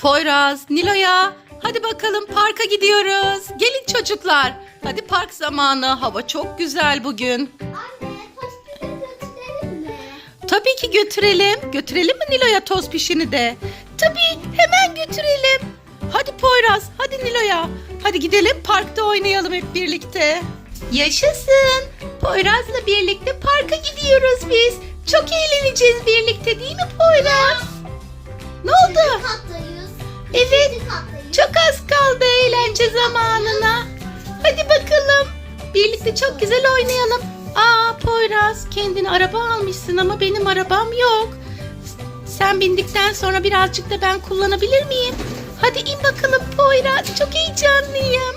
Poyraz, Nilo'ya hadi bakalım parka gidiyoruz. Gelin çocuklar. Hadi park zamanı. Hava çok güzel bugün. Anne, götürelim mi? Tabii ki götürelim. Götürelim mi Nilo'ya toz pişini de? Tabii hemen götürelim. Hadi Poyraz, hadi Nilo'ya. Hadi gidelim parkta oynayalım hep birlikte. Yaşasın. Poyraz'la birlikte parka gidiyoruz biz. Çok eğleneceğiz birlikte değil mi Poyraz? Ne oldu? Evet. Çok az kaldı eğlence zamanına. Hadi bakalım. Birlikte çok güzel oynayalım. Aa Poyraz kendine araba almışsın ama benim arabam yok. Sen bindikten sonra birazcık da ben kullanabilir miyim? Hadi in bakalım Poyraz. Çok heyecanlıyım.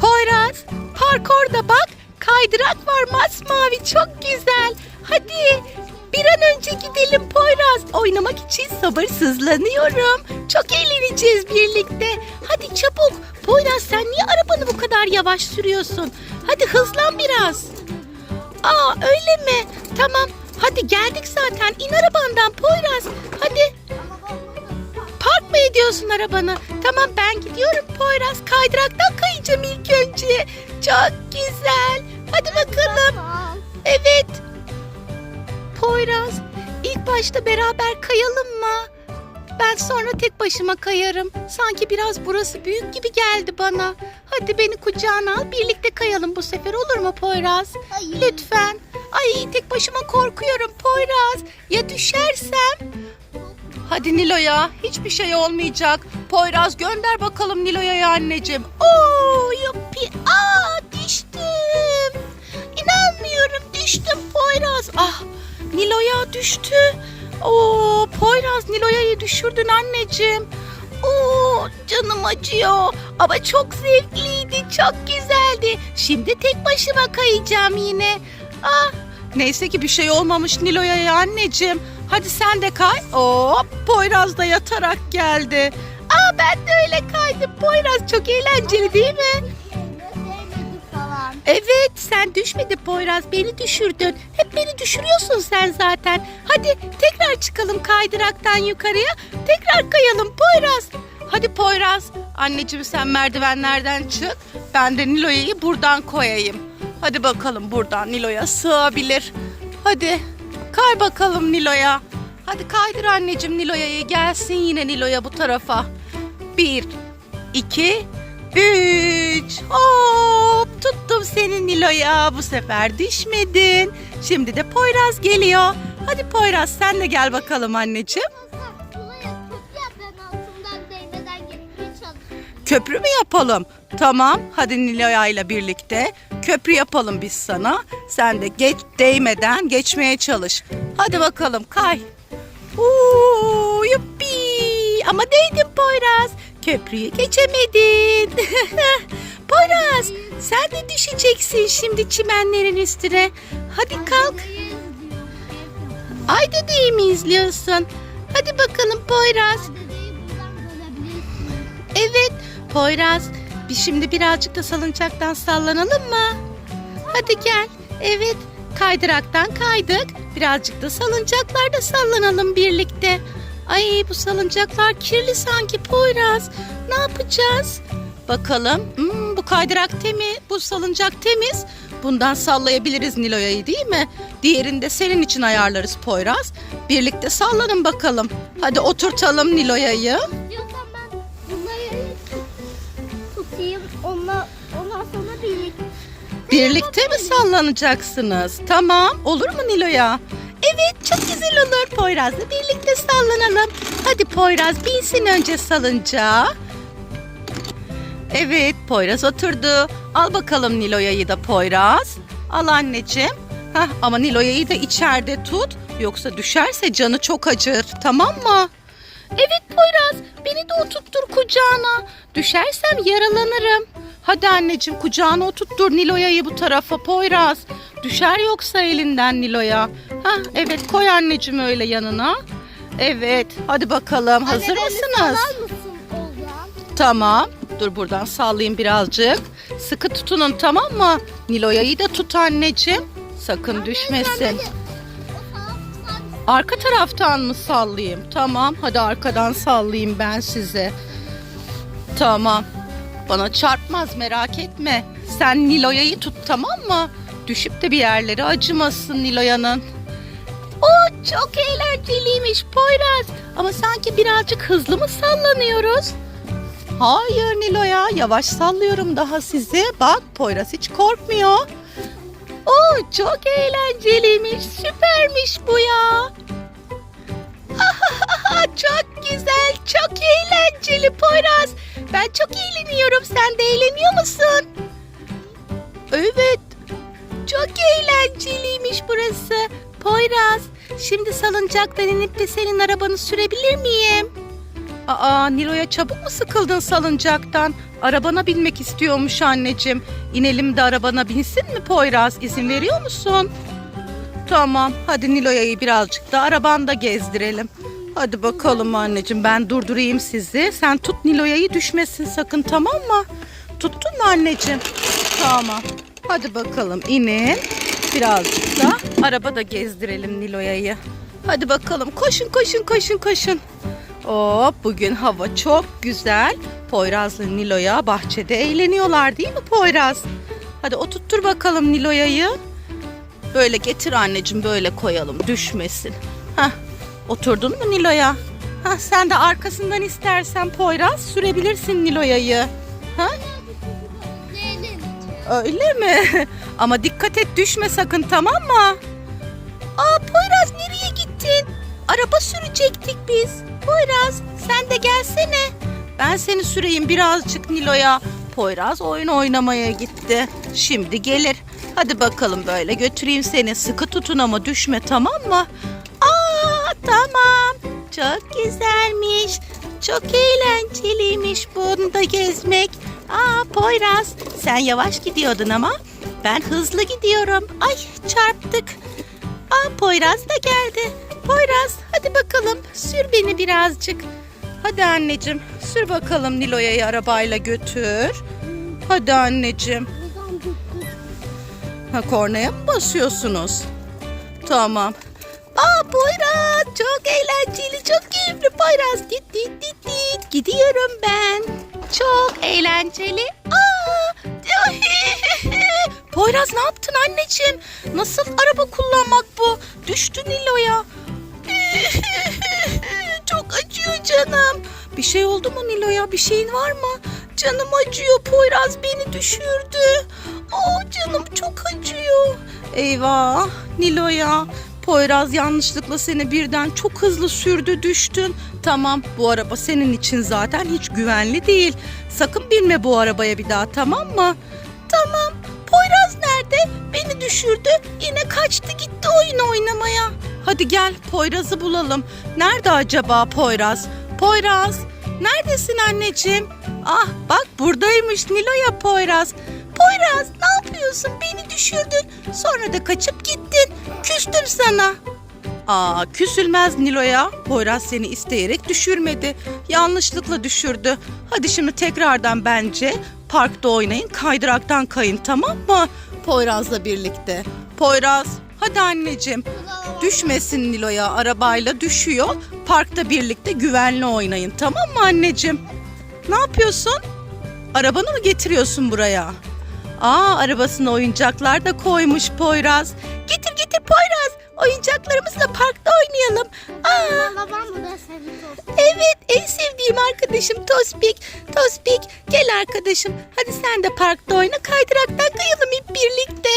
Poyraz park orada bak. Kaydırak var masmavi çok güzel. Hadi bir an önce gidelim Poyraz. Oynamak için sabırsızlanıyorum. Çok eğleneceğiz birlikte. Hadi çabuk. Poyraz sen niye arabanı bu kadar yavaş sürüyorsun? Hadi hızlan biraz. Aa öyle mi? Tamam. Hadi geldik zaten. İn arabandan Poyraz. Hadi. Park mı ediyorsun arabanı? Tamam ben gidiyorum Poyraz. Kaydıraktan kayacağım ilk önce. Çok güzel. Hadi bakalım. Evet. Poyraz, ilk başta beraber kayalım mı? Ben sonra tek başıma kayarım. Sanki biraz burası büyük gibi geldi bana. Hadi beni kucağına al, birlikte kayalım bu sefer olur mu Poyraz? Hayır. Lütfen. Ay tek başıma korkuyorum Poyraz. Ya düşersem? Hadi Nilo'ya hiçbir şey olmayacak. Poyraz gönder bakalım Nilo'ya anneciğim. Oo yuppi. Aa düştüm. İnanmıyorum düştüm Poyraz. Ah Nilo'ya düştü. Oo Poyraz Nilo'ya'yı düşürdün anneciğim. Oo canım acıyor. Ama çok zevkliydi, çok güzeldi. Şimdi tek başıma kayacağım yine. Ah neyse ki bir şey olmamış Nilo'ya anneciğim. Hadi sen de kay. Hop Poyraz da yatarak geldi. Aa ben de öyle kaydım. Poyraz çok eğlenceli değil mi? Evet sen düşmedi Poyraz beni düşürdün. Hep beni düşürüyorsun sen zaten. Hadi tekrar çıkalım kaydıraktan yukarıya. Tekrar kayalım Poyraz. Hadi Poyraz. Anneciğim sen merdivenlerden çık. Ben de Nilo'yu buradan koyayım. Hadi bakalım buradan Nilo'ya sığabilir. Hadi kay bakalım Nilo'ya. Hadi kaydır anneciğim Nilo'ya gelsin yine Nilo'ya bu tarafa. Bir, iki, üç. Hop tuttum seni Nilo'ya. Bu sefer düşmedin. Şimdi de Poyraz geliyor. Hadi Poyraz sen de gel bakalım anneciğim. Köprü mü yapalım? Tamam. Hadi Nilo'ya ile birlikte köprü yapalım biz sana. Sen de geç değmeden geçmeye çalış. Hadi bakalım kay. Uuu yuppi. Ama değdin Poyraz. Köprüyü geçemedin. Poyraz sen de düşeceksin şimdi çimenlerin üstüne. Hadi kalk. Ayda değil mi izliyorsun? Hadi bakalım Poyraz. Dedeyi. Evet Poyraz. Biz şimdi birazcık da salıncaktan sallanalım mı? Hadi gel. Evet kaydıraktan kaydık. Birazcık da salıncaklarda sallanalım birlikte. Ay bu salıncaklar kirli sanki Poyraz. Ne yapacağız? Bakalım. Hmm, bu kaydırak temiz, bu salıncak temiz. Bundan sallayabiliriz Nilo'ya'yı değil mi? Diğerini de senin için ayarlarız Poyraz. Birlikte sallanın bakalım. Hadi oturtalım Nilo'ya'yı. İstiyorsan ben bunları tut- tutayım. Onunla, ondan sonra birlikte. Birlikte mi sallanacaksınız? Tamam. Olur mu Nilo'ya? Evet çok güzel olur. Poyraz'la birlikte sallanalım. Hadi Poyraz binsin önce salıncağa. Evet Poyraz oturdu. Al bakalım Nilo'ya'yı da Poyraz. Al anneciğim. Hah, ama Nilo'ya'yı da içeride tut. Yoksa düşerse canı çok acır. Tamam mı? Evet Poyraz beni de oturttur kucağına. Düşersem yaralanırım. Hadi anneciğim kucağına oturttur Nilo'ya'yı bu tarafa Poyraz. Düşer yoksa elinden Nilo'ya. Ha evet koy anneciğim öyle yanına. Evet hadi bakalım hazır Anne, mısınız? Tamam. Dur buradan sallayayım birazcık. Sıkı tutunun tamam mı? Nilo'ya'yı da tut anneciğim. Sakın düşmesin. Taraf sadece Arka taraftan mı sallayayım? Tamam hadi arkadan sallayayım ben size. Tamam. Bana çarpmaz merak etme. Sen Niloya'yı tut tamam mı? Düşüp de bir yerleri acımasın Niloya'nın. O çok eğlenceliymiş Poyraz. Ama sanki birazcık hızlı mı sallanıyoruz? Hayır Nilo'ya yavaş sallıyorum daha sizi. Bak Poyraz hiç korkmuyor. Oo çok eğlenceliymiş süpermiş bu ya. çok güzel çok eğlenceli Poyraz. Ben çok eğleniyorum sen de eğleniyor musun? Evet çok eğlenceliymiş burası. Poyraz, şimdi salıncaktan inip de senin arabanı sürebilir miyim? Aa, Nilo'ya çabuk mu sıkıldın salıncaktan? Arabana binmek istiyormuş anneciğim. İnelim de arabana binsin mi Poyraz? İzin veriyor musun? Tamam, hadi Nilo'ya'yı birazcık da arabanda gezdirelim. Hadi bakalım anneciğim, ben durdurayım sizi. Sen tut Nilo'ya'yı düşmesin sakın tamam mı? Tuttun mu anneciğim? Tamam. Hadi bakalım inin. Birazcık da arabada gezdirelim Nilo'ya'yı. Hadi bakalım koşun koşun koşun koşun. Hop bugün hava çok güzel. Poyraz'la Nilo'ya bahçede eğleniyorlar değil mi Poyraz? Hadi oturttur bakalım Nilo'ya'yı. Böyle getir anneciğim böyle koyalım düşmesin. Hah oturdun mu Nilo'ya? Hah sen de arkasından istersen Poyraz sürebilirsin Nilo'ya'yı. Ha? Öyle mi? Ama dikkat et düşme sakın tamam mı? Aa Poyraz nereye gittin? Araba sürecektik biz. Poyraz sen de gelsene. Ben seni süreyim birazcık Nilo'ya. Poyraz oyun oynamaya gitti. Şimdi gelir. Hadi bakalım böyle götüreyim seni. Sıkı tutun ama düşme tamam mı? Aa tamam. Çok güzelmiş. Çok eğlenceliymiş bunda gezmek. Aa Poyraz sen yavaş gidiyordun ama ben hızlı gidiyorum. Ay çarptık. Aa Poyraz da geldi. Poyraz hadi bakalım sür beni birazcık. Hadi anneciğim sür bakalım Nilo'ya'yı arabayla götür. Hadi anneciğim. Ha kornaya mı basıyorsunuz? Tamam. Aa Poyraz çok eğlenceli çok keyifli Poyraz. Dit dit dit dit gidiyorum ben. Çok eğlenceli. Aa! Poyraz ne yaptın anneciğim? Nasıl araba kullanmak bu? Düştün Nilo'ya. Çok acıyor canım. Bir şey oldu mu Nilo'ya? Bir şeyin var mı? Canım acıyor. Poyraz beni düşürdü. Aa canım çok acıyor. Eyvah Nilo'ya. Poyraz yanlışlıkla seni birden çok hızlı sürdü düştün. Tamam bu araba senin için zaten hiç güvenli değil. Sakın binme bu arabaya bir daha tamam mı? Tamam. Poyraz nerede? Beni düşürdü. Yine kaçtı gitti oyun oynamaya. Hadi gel Poyraz'ı bulalım. Nerede acaba Poyraz? Poyraz, neredesin anneciğim? Ah bak buradaymış Nilo'ya Poyraz. Poyraz ne yapıyorsun? Beni düşürdün. Sonra da kaçıp gittin. Küstüm sana. Aa küsülmez Nilo'ya. Poyraz seni isteyerek düşürmedi. Yanlışlıkla düşürdü. Hadi şimdi tekrardan bence parkta oynayın. Kaydıraktan kayın tamam mı? Poyraz'la birlikte. Poyraz hadi anneciğim. Düşmesin Nilo'ya arabayla düşüyor. Parkta birlikte güvenli oynayın tamam mı anneciğim? Ne yapıyorsun? Arabanı mı getiriyorsun buraya? Aa arabasına oyuncaklar da koymuş Poyraz. Getir getir Poyraz. Oyuncaklarımızla parkta oynayalım. Aa. Babam bu da senin Evet en sevdiğim arkadaşım Tospik. Tospik gel arkadaşım. Hadi sen de parkta oyna kaydıraktan kayalım hep birlikte.